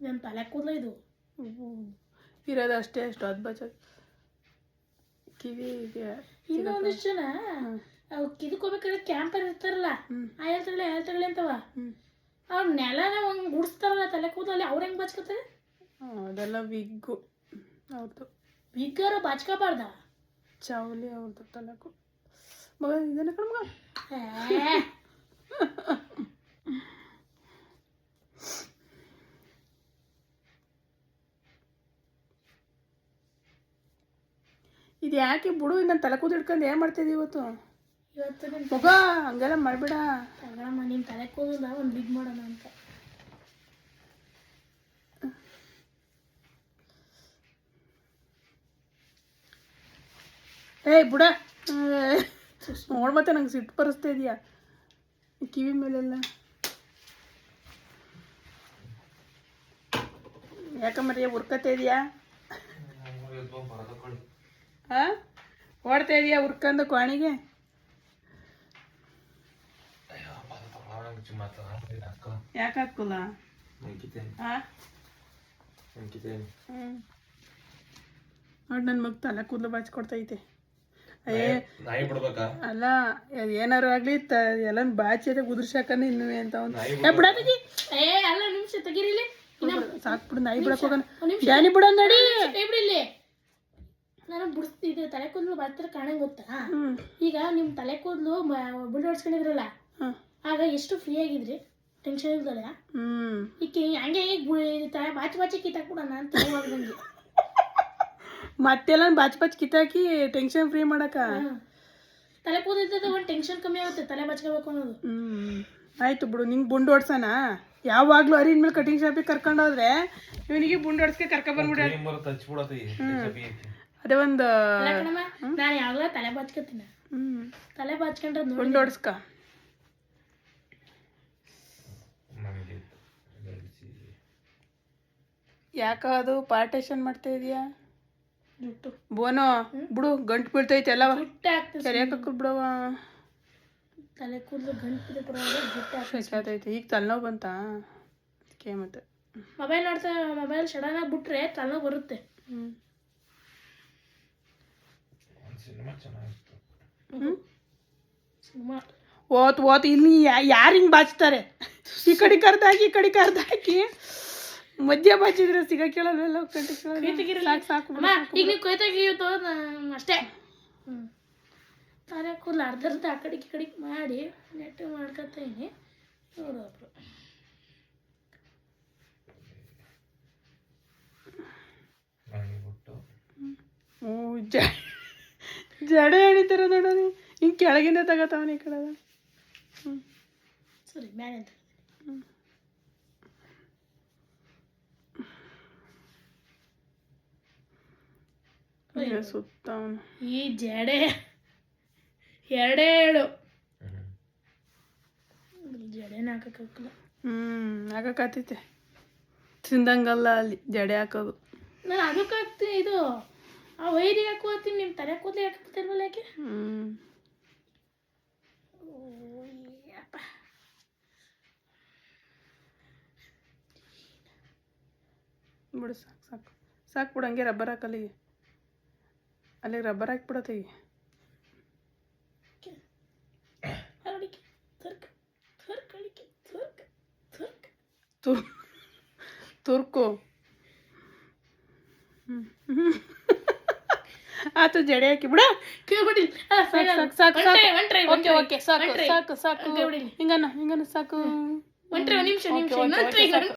ನನ್ನ ತಲೆ ಕೂದಲ ಇದು. ಇರೋದು ಅಷ್ಟೇ ಅಷ್ಟು ಅದ್ಭುತ ಕಿವಿಗೆ ಇನ್ನೂ ಒಂದಿಷ್ಟು ಜನ ಅವು ಕಿದ್ಕೋಬೇಕಾದ್ರೆ ಕ್ಯಾಂಪರ್ ಇರ್ತಾರಲ್ಲ ಆ ಹೇಳ್ತಾಳೆ ತಗೊಳ್ಳಿ ಅಂತವ. ಅವ್ರ ನೆಲನ ಹಂಗೆ ಗುಡಿಸ್ತಾರಲ್ಲ ತಲೆ ಕೂದಲಲ್ಲಿ ಅವ್ರು ಹೆಂಗೆ ಬಚ್ಕೋತಾರೆ ಅದೆಲ್ಲ ವಿಗ್ಗು ಅವ್ರದ್ದು ವಿಗ್ಗಾರ ಬಾಚ್ಕೋಬಾರ್ದ? ಚೌಲಿ ಅವ್ರದ್ದು ತಲಕು ಮಗ ಇದೇನ ಕಣ ಇದು ಯಾಕೆ ಬಿಡು ನನ್ನ ತಲೆ ಕೂದಿಡ್ಕೊಂಡು ಏನು ಮಾಡ್ತಿದ್ದಿ ಇವತ್ತು? ಇವತ್ತು ಮಗ ಹಂಗೆಲ್ಲ ಮಾಡಬೇಡ. ತಗೊಳಮ್ಮ ನಿಮ್ಮ ತಲೆ ಕೂದಿಲ್ಲ ಒಂದು ಬಿಗ್ ಮಾಡೋಣ ಅಂತ. ಏಯ್ ಬುಡ. ನೋಡ್ ಮತ್ತೆ ನಂಗೆ ಸಿಟ್ಟು ಬರಿಸ್ತಾ ಇದೆಯಾ? ಕಿವಿ ಮೇಲೆಲ್ಲ. ಯಾಕಂಬರಿಯ ಉರ್ಕತಾ ಇದೀಯಾ? ಹಾ? ಓಡ್ತಾ ಇದೆಯಾ ಉರ್ಕಂದು ಕೋಣಿಗೆ ಯಾಕೆ ಹಾಕಲ್ಲ ನೋಡಿ ನನ್ನ ಮಗ ತಲೆ ಕೂದಲು ಬಾಚ್ಕೊಡ್ತೈತೆ ಅಯ್ಯೇ ನಾಯಿ ಬಿಡ್ಬೇಕಾ? ಅಲ್ಲ ಏನಾರು ಆಗ್ಲಿ ತ ಎಲ್ಲ ಬಾಚಿ ಉದುರ್ಸಾಕನ ಇನ್ನು ಅಂತ ಒಂದು ನಾಯಿ ಏ ಬಿಡಾದಿ ಏ ಅಲ್ಲ ನಿಮಿಷ ತೆಗೀರಿಲಿ ಸಾಕು ಬಿಡು ನಾಯಿ ಬಿಡಕ್ ಹೋಗೋಣ. ಬಿಡೋ ಡ್ಯಾನಿ ನಡಿ. ಬಿಡಿಲಿ ಬಿಡಿಸ್ತಿದ್ದೆ ತಲೆ ಕೂದಲು ಬರ್ತಾರೆ ಕಾಣಂಗ್ ಗೊತ್ತಾ? ಈಗ ನಿಮ್ಮ ತಲೆ ಕೂದಲು ಬಿಡ್ ಹೊಡ್ಸ್ಕೊಂಡಿದ್ರಲ್ಲ ಆಗ ಎಷ್ಟು ಫ್ರೀ ಆಗಿದ್ರಿ? ಟೆನ್ಷನ್ ಇಲ್ದಲ್ಲ? ಈಕೆ ಹಂಗೆ ಈಗ ತಲೆ ಬಾಚಿ ಬಾಚಿ ಕಿತ್ತಾಕ್ಬಿಡೋಣ ಅಂತ ತಲೆ ಮತ್ತೆಲ್ಲ ಬಾಚ್ ಬಾಚಿ ಕಿತ್ತಾಕಿ ಟೆನ್ಷನ್ ಫ್ರೀ ಮಾಡಕ? ತಲೆ ಕೂದಿದ್ದದ ಒಂದು ಟೆನ್ಷನ್ ಕಮ್ಮಿ ಆಗುತ್ತೆ ತಲೆ ಬಚ್ಕೋಬೇಕು ಅನ್ನೋದು. ಹ್ಮ್. ಆಯ್ತು ಬಿಡು ನಿಂಗೆ ಬುಂಡು ಹೊಡ್ಸಣ ಯಾವಾಗ್ಲೂ ಅರಿನ್ ಮೇಲೆ ಕಟಿಂಗ್ ಶಾಪಿಗೆ ಕರ್ಕೊಂಡೋದ್ರೆ ಇವನಿಗೆ ಬುಂಡು ಹೊಡ್ಸ್ಕೆ ಕರ್ಕೊಂಡ್ಬಂದ್ಬಿಡ್ರಿ ಬಂದ್ಬಿಡ. ಅದೇ ಒಂದು ನಾನು ಯಾವಾಗಲ ತಲೆ ಬಾಚ್ಕೋತೀನಿ. ತಲೆ ಬಾಚ್ಕೊಂಡ್ರೆ ನೋಡಿ ಬುಂಡ್ ಹೊಡ್ಸ್ಕ. ನಮಗೆ ಯಾಕ ಅದು ಪಾರ್ಟೇಷನ್ ಮಾಡ್ತಾ ಇದೀಯಾ? ಜುಟ್ಟು. ಬೋನೋ ಬಿಡು ಗಂಟು ಬೀಳ್ತೈತೆ ಎಲ್ಲ ಜುಟ್ಟೆ ಆಗ್ತದೆ ಸರಿಯಾಕ ಬಿಡವ ತಲೆ ಕೂದಲು ಗಂಟು ಈಗ ತಲೆನೋವು ಬಂತಾ? ಅದಕ್ಕೆ ಮತ್ತೆ. ಮೊಬೈಲ್ ನೋಡ್ತಾ ಮೊಬೈಲ್ ಸಡನ್ ಆಗಿ ಬಿಟ್ರೆ ತಲೆನೋವು ಬರುತ್ತೆ. ಒಂದು ಸಿನಿಮಾ ಚೆನ್ನಾಗಿತ್ತು ಸಿನಿಮಾ ಓತ್ ಓತ್ ಇಲ್ಲಿ ಯಾರು ಹಿಂಗೆ ಬಾಚ್ತಾರೆ ಈ ಕಡೆ ಕರ್ದಾಕಿ ಈ ಕಡೆ ಕರ್ದಾಕಿ ಮಧ್ಯ ಬಾಚಿದ್ರೆ ಸಿಗ ಕೇಳಲ್ವಲ್ಲ ಕಂಟಿ ಸಾಕು ಸಾಕು ಅಮ್ಮ ಈಗ ನೀವು ಕೊಯ್ತಾ ತೆಗಿಯೋದು ಅಷ್ಟೇ ಹ್ಞೂ ತಲೆ ಕೂದಲು ಅರ್ಧ ಅರ್ಧ ಆ ಕಡೆಗೆ ಈ ಕಡೆಗೆ ಮಾಡಿ ನೆಟ್ಟು ಮಾಡ್ಕೊತೀನಿ ನೋಡೋಬ್ರು ನನಗೆ ಬಿಟ್ಟು ಹ್ಞೂ ಜ ಜಡೆ ಎಣಿತಾರ ನೋಡೋಣ ಹಿಂಗೆ ಕೆಳಗಿಂದ ತಗೋತಾವನ ಈ ಕಡೆ ಹ್ಞೂ ಸರಿ ಮ್ಯಾಲೆ ಅಂತ ಸುತ್ತ ಈ ಜಡೆ ಎರಡೇಳು. ಜಡೆನ ಹಾಕಕ್ಕಾಗಲ್ಲ ಹ್ಞೂ ಹಾಕಕತ್ತೈತೆ ತಿಂದಂಗಲ್ಲ ಅಲ್ಲಿ ಜಡೆ ಹಾಕೋದು. ನಾನು ಅದಕ್ಕೆ ಇದು. ಆ ವೈರಿಗೆ ಹಾಕೋತೀನಿ ನಿಮ್ಮ ತಲೆ ಕೂದಲು ಹಾಕ್ತಿಲ್ವಲ್ಲ ಯಾಕೆ ಹ್ಞೂ ಯಪ್ಪ. ಬಿಡು ಸಾಕು ಸಾಕು ಸಾಕು ಬಿಡು ಹಂಗೆ ರಬ್ಬರ್ ಹಾಕಲ್ಲಿಗೆ ಅಲ್ಲಿಗೆ ರಬ್ಬರ್ ಹಾಕ್ಬಿಡತ್ತೆ ಈಗ ಹರಡಿಕೆ ತರ್ಕ ತರ್ಕಳಿಕೆ ಆತು ಜಡೆ ಹಾಕಿ ಬಿಡ. ಸಾಕು ಸಾಕು ಸಾಕು ಓಕೆ ಓಕೆ ಸಾಕು. ಸಾಕು ಸಾಕು ಹಿಂಗನ್ನ ಸಾಕು. ಒಂಟ್ರಿ ಒಂದು ನಿಮಿಷ ನಿಮಿಷ.